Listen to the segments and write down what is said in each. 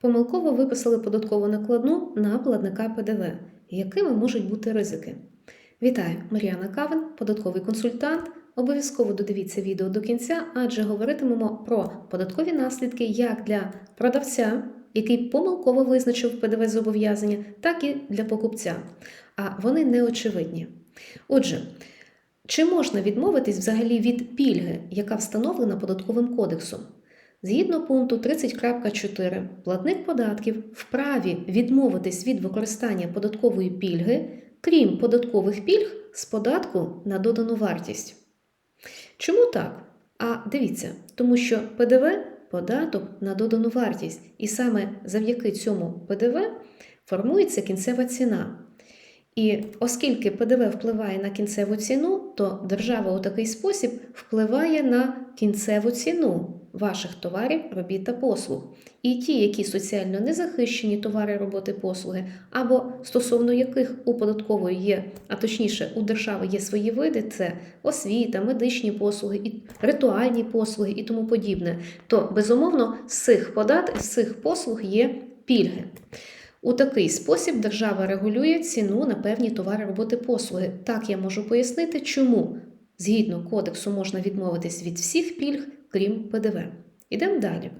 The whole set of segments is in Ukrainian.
Помилково виписали податкову накладну на платника ПДВ. Якими можуть бути ризики? Вітаю, Мар'яна Кавин, податковий консультант. Обов'язково додивіться відео до кінця, адже говоритимемо про податкові наслідки як для продавця, який помилково визначив ПДВ зобов'язання, так і для покупця. А вони неочевидні. Отже, чи можна відмовитись взагалі від пільги, яка встановлена податковим кодексом? Згідно пункту 30.4, платник податків вправі відмовитись від використання податкової пільги, крім податкових пільг з податку на додану вартість. Чому так? А дивіться, тому що ПДВ податок на додану вартість, і саме завдяки цьому ПДВ формується кінцева ціна. І оскільки ПДВ впливає на кінцеву ціну, то держава у такий спосіб впливає на кінцеву ціну ваших товарів, робіт та послуг. І ті, які соціально незахищені товари, роботи, послуги, або стосовно яких у податкової є, а точніше, у держави є свої види, це освіта, медичні послуги, і ритуальні послуги і тому подібне, то безумовно з цих подат, з цих послуг є пільги. У такий спосіб держава регулює ціну на певні товари, роботи, послуги. Так я можу пояснити, чому згідно кодексу можна відмовитись від всіх пільг, крім ПДВ. Ідемо далі.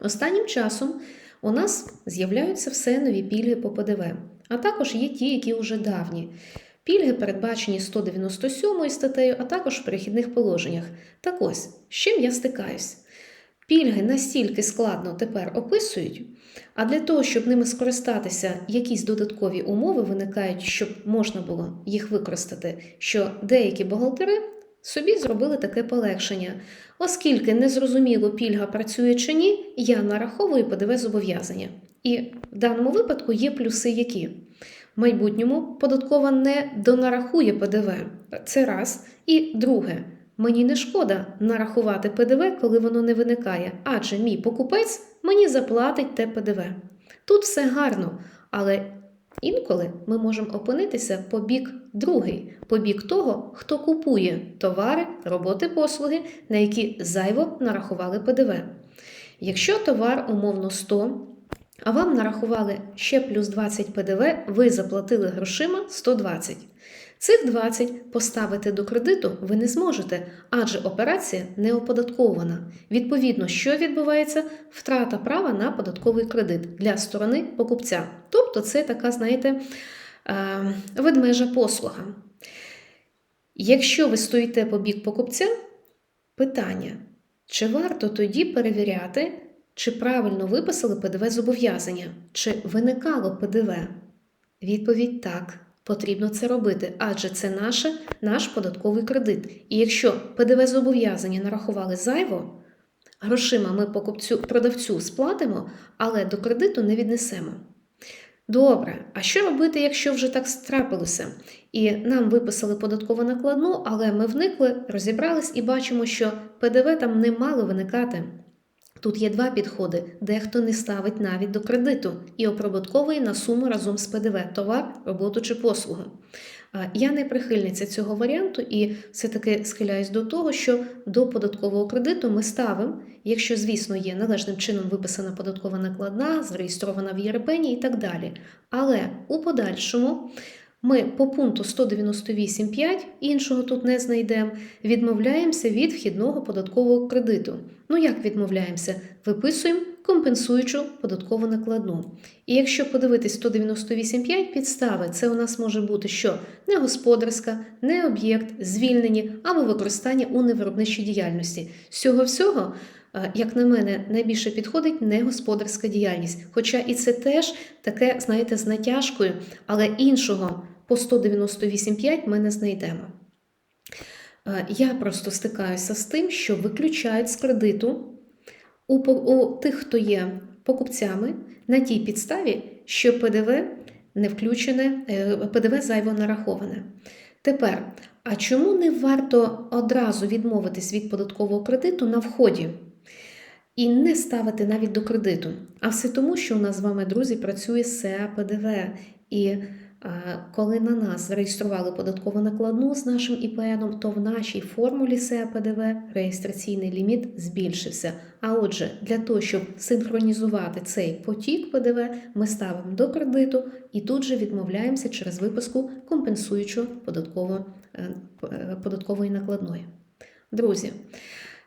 Останнім часом у нас з'являються все нові пільги по ПДВ, а також є ті, які вже давні. Пільги передбачені 197 статтею, а також в перехідних положеннях. Так ось, з чим я стикаюсь? Пільги настільки складно тепер описують, а для того, щоб ними скористатися, якісь додаткові умови виникають, щоб можна було їх використати, що деякі бухгалтери собі зробили таке полегшення. Оскільки незрозуміло пільга працює чи ні, я нараховую ПДВ зобов'язання. І в даному випадку є плюси які. В майбутньому податкова не донарахує ПДВ. Це раз. І друге. Мені не шкода нарахувати ПДВ, коли воно не виникає, адже мій покупець мені заплатить те ПДВ. Тут все гарно, але інколи ми можемо опинитися по бік другий, по бік того, хто купує товари, роботи, послуги, на які зайво нарахували ПДВ. Якщо товар умовно 100, а вам нарахували ще плюс 20 ПДВ, ви заплатили грошима 120. Цих 20 поставити до кредиту ви не зможете, адже операція не оподаткована. Відповідно, що відбувається? Втрата права на податковий кредит для сторони покупця. Тобто, це така, знаєте, ведмежа послуга. Якщо ви стоїте по бік покупця, питання, чи варто тоді перевіряти, чи правильно виписали ПДВ зобов'язання, чи виникало ПДВ? Відповідь так. Потрібно це робити, адже це наше, наш податковий кредит. І якщо ПДВ зобов'язання нарахували зайво, грошима ми покупцю продавцю сплатимо, але до кредиту не віднесемо. Добре, а що робити, якщо вже так страпилося? І нам виписали податкову накладну, але ми вникли, розібрались і бачимо, що ПДВ там не мало виникати. Тут є два підходи: дехто не ставить навіть до кредиту і оприбутковує на суму разом з ПДВ товар, роботу чи послугу. Я не прихильниця цього варіанту і все-таки схиляюсь до того, що до податкового кредиту ми ставимо, якщо, звісно, є належним чином виписана податкова накладна, зареєстрована в ЄРПені і так далі. Але у подальшому. Ми по пункту 198.5, іншого тут не знайдемо, відмовляємося від вхідного податкового кредиту. Ну як відмовляємося? Виписуємо компенсуючу податкову накладну. І якщо подивитись 198.5 підстави, це у нас може бути що не господарська, не об'єкт, звільнені або використання у невиробничій діяльності. З цього всього. Як на мене, найбільше підходить негосподарська діяльність. Хоча і це теж таке, знаєте, з натяжкою, але іншого по 198,5 ми не знайдемо. Я просто стикаюся з тим, що виключають з кредиту у, у тих, хто є покупцями, на тій підставі, що ПДВ не включене, е, ПДВ зайво нараховане. Тепер, а чому не варто одразу відмовитись від податкового кредиту на вході? І не ставити навіть до кредиту. А все тому, що у нас з вами, друзі, працює СЕА ПДВ. І Е, Коли на нас зареєстрували податкову накладну з нашим ІПНом, то в нашій формулі СЕА ПДВ реєстраційний ліміт збільшився. А отже, для того, щоб синхронізувати цей потік ПДВ, ми ставимо до кредиту і тут же відмовляємося через виписку компенсуючого е, е, податкової накладної. Друзі,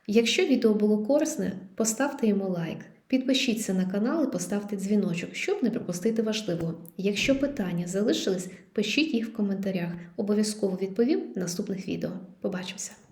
якщо відео було корисне, поставте йому лайк. Підпишіться на канал і поставте дзвіночок, щоб не пропустити важливого. Якщо питання залишились, пишіть їх в коментарях. Обов'язково відповім в наступних відео. Побачимося!